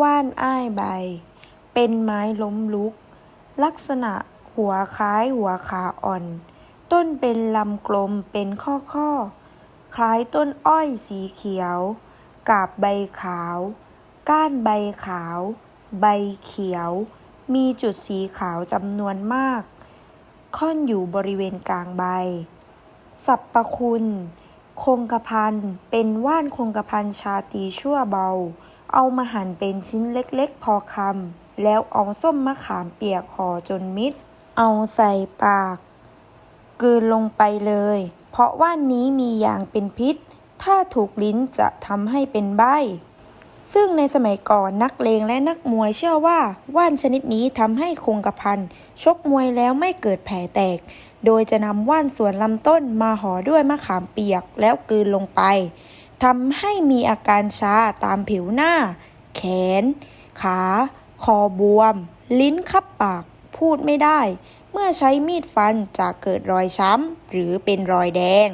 ว่านอ้ายใบ เป็นไม้ล้มลุก ลักษณะหัวคล้ายหัวขาอ่อน ต้นเป็นลำกลมเป็นข้อข้อ คล้ายต้นอ้อยสีเขียว กาบใบขาว ก้านใบขาว ใบเขียว มีจุดสีขาวจำนวนมาก ค่อนอยู่บริเวณกลางใบสรรพคุณ คงกระพันเป็นว่านคงกระพันชาตีชั่วเบา เอามาหั่นเป็นชิ้นเล็กๆ พอคำ แล้วเอาส้มมะขามเปียกห่อจนมิด เอาใส่ปากกลืนลงไปเลย เพราะว่านนี้มีอย่างเป็นพิษ ถ้าถูกลิ้นจะทำให้เป็นใบ ซึ่งในสมัยก่อนนักเลงและนักมวยเชื่อว่า ว่านชนิดนี้ทำให้คงกระพันชกมวยแล้วไม่เกิดแผลแตก โดยจะนำว่านส่วนลำต้นมาห่อด้วยมะขามเปียกแล้วกลืนลงไป ทำให้มีอาการชาตามผิวหน้า แขน ขา คอบวม ลิ้นคับปาก พูดไม่ได้ เมื่อใช้มีดฟันจะเกิดรอยช้ำ หรือเป็นรอยแดง